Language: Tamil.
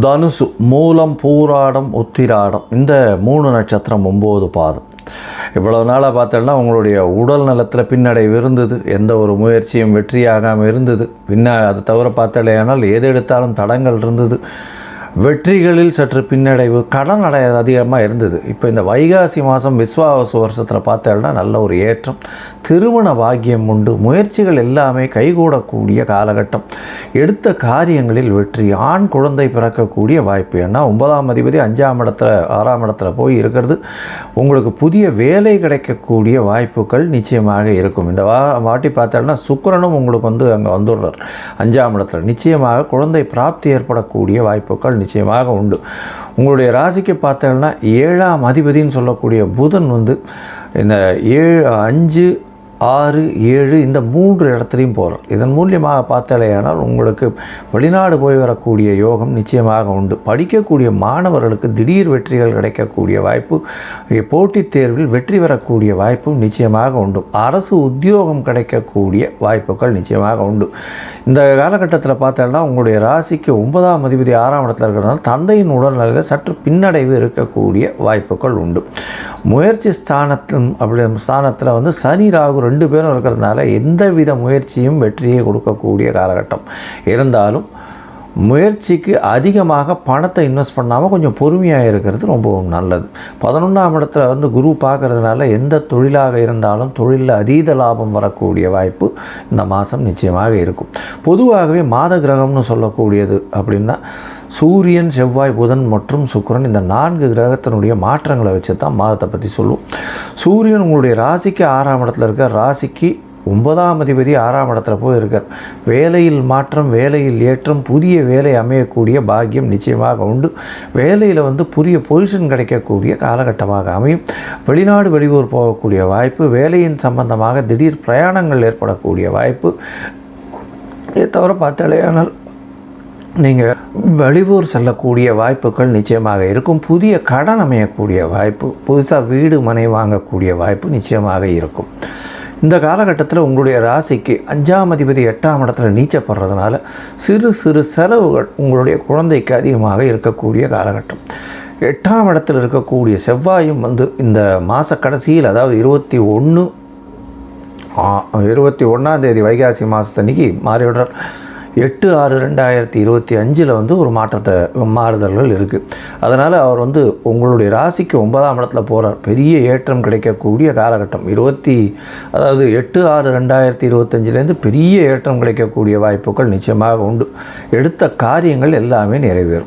தனுசு மூலம் பூராடம் உத்திராடம். இந்த மூணு நட்சத்திரம் ஒம்பது பாதம். இவ்வளவு நாளாக பார்த்தோன்னா உங்களுடைய உடல் நலத்தில் பின்னடைவு இருந்தது. எந்த ஒரு முயற்சியும் வெற்றியாகாமல் இருந்தது. பின்ன அதை தவிர பார்த்தலையானால் எது எடுத்தாலும் தடங்கள் இருந்தது. வெற்றிகளில் சற்று பின்னடைவு கடன் அடை அதிகமாக இருந்தது. இப்போ இந்த வைகாசி மாதம் விஸ்வாச வருஷத்தில் பார்த்தோம்னா நல்ல ஒரு ஏற்றம். திருமண பாக்கியம் உண்டு. முயற்சிகள் எல்லாமே கைகூடக்கூடிய காலகட்டம். எடுத்த காரியங்களில் வெற்றி. ஆண் குழந்தை பிறக்கக்கூடிய வாய்ப்பு. ஏன்னா ஒன்பதாம் அதிபதி அஞ்சாம் இடத்துல ஆறாம் இடத்துல போய் இருக்கிறது. உங்களுக்கு புதிய வேலை கிடைக்கக்கூடிய வாய்ப்புகள் நிச்சயமாக இருக்கும். இந்த வா வாட்டி பார்த்தோம்னா சுக்கிரனும் உங்களுக்கு வந்து அங்கே வந்துடுறார். அஞ்சாம் இடத்துல. நிச்சயமாக குழந்தை பிராப்தி ஏற்படக்கூடிய வாய்ப்புகள் நிச்சயமாக உண்டு. உங்களுடைய ராசிக்கு பார்த்தோம்னா ஏழாம் அதிபதின்னு சொல்லக்கூடிய புதன் வந்து இந்த ஏழு அஞ்சு ஆறு ஏழு இந்த மூன்று இடத்துலையும் போகிறோம் இதன் மூலியமாக பார்த்தாலேயானால் உங்களுக்கு வெளிநாடு போய் வரக்கூடிய யோகம் நிச்சயமாக உண்டு. படிக்கக்கூடிய மாணவர்களுக்கு திடீர் வெற்றிகள் கிடைக்கக்கூடிய வாய்ப்பு போட்டித் தேர்வில் வெற்றி பெறக்கூடிய வாய்ப்பும் நிச்சயமாக உண்டு. அரசு உத்தியோகம் கிடைக்கக்கூடிய வாய்ப்புகள் நிச்சயமாக உண்டு. இந்த காலகட்டத்தில் பார்த்தோம்னா உங்களுடைய ராசிக்கு ஒன்பதாம் அதிபதி ஆறாம் இடத்துல இருக்கிறதுனால தந்தையின் உடல்நிலையில் சற்று பின்னடைவு இருக்கக்கூடிய வாய்ப்புகள் உண்டு. முயற்சி ஸ்தானத்தில் அப்படி ஸ்தானத்தில் வந்து சனி ராகு ரெண்டு பேரும் இருக்கிறதுனால எந்தவித முயற்சியும் வெற்றியை கொடுக்கக்கூடிய காலகட்டம். இருந்தாலும் முயற்சிக்கு அதிகமாக பணத்தை இன்வெஸ்ட் பண்ணாமல் கொஞ்சம் பொறுமையாக இருக்கிறது ரொம்ப நல்லது. பதினொன்றாம் இடத்துல வந்து குரு பார்க்கறதுனால எந்த தொழிலாக இருந்தாலும் தொழிலில் அதீத லாபம் வரக்கூடிய வாய்ப்பு இந்த மாதம் நிச்சயமாக இருக்கும். பொதுவாகவே மாத கிரகம்னு சொல்லக்கூடியது அப்படின்னா சூரியன் செவ்வாய் புதன் மற்றும் சுக்கிரன் இந்த நான்கு கிரகத்தினுடைய மாற்றங்களை வச்சு தான் மாதத்தை பற்றி சொல்லுவோம் சூரியன் உங்களுடைய ராசிக்கு ஆறாம் இடத்துல இருக்க ராசிக்கு ஒன்பதாம் அதிபதி ஆறாம் இடத்துல போய் இருக்கார் வேலையில் மாற்றம் வேலையில் ஏற்றம் புதிய வேலை அமையக்கூடிய பாக்கியம் நிச்சயமாக உண்டு. வேலையில் வந்து புதிய பொசிஷன் கிடைக்கக்கூடிய காலகட்டமாக அமையும். வெளிநாடு வெளியூர் போகக்கூடிய வாய்ப்பு வேலையின் சம்பந்தமாக திடீர் பிரயாணங்கள் ஏற்படக்கூடிய வாய்ப்பு. இதை தவிர பார்த்தாலேயானால் நீங்கள் வெளியூர் செல்லக்கூடிய வாய்ப்புகள் நிச்சயமாக இருக்கும். புதிய கடன் அமையக்கூடிய வாய்ப்பு புதுசாக வீடு மனை வாங்கக்கூடிய வாய்ப்பு நிச்சயமாக இருக்கும். இந்த காலகட்டத்தில் உங்களுடைய ராசிக்கு அஞ்சாம் அதிபதி எட்டாம் இடத்துல நீச்சப்படுறதுனால சிறு சிறு செலவுகள் உங்களுடைய குழந்தைக்கு அதிகமாக இருக்கக்கூடிய காலகட்டம். எட்டாம் இடத்தில் இருக்கக்கூடிய செவ்வாயும் வந்து இந்த மாத கடைசியில் அதாவது இருபத்தி ஒன்று இருபத்தி ஒன்றாம் தேதி வைகாசி மாதத்தன்னைக்கு மாறிவிடுறார். எட்டு ஆறு ரெண்டாயிரத்தி இருபத்தி அஞ்சில் வந்து ஒரு மாற்றத்தை மாறுதல்கள் இருக்குது அதனால் அவர் வந்து உங்களுடைய ராசிக்கு ஒன்பதாம் இடத்துல போகிறார் பெரிய ஏற்றம் கிடைக்கக்கூடிய காலகட்டம். இருபத்தி அதாவது எட்டு ஆறு ரெண்டாயிரத்தி இருபத்தஞ்சிலேருந்து பெரிய ஏற்றம் கிடைக்கக்கூடிய வாய்ப்புகள் நிச்சயமாக உண்டு. எடுத்த காரியங்கள் எல்லாமே நிறைவேறும்.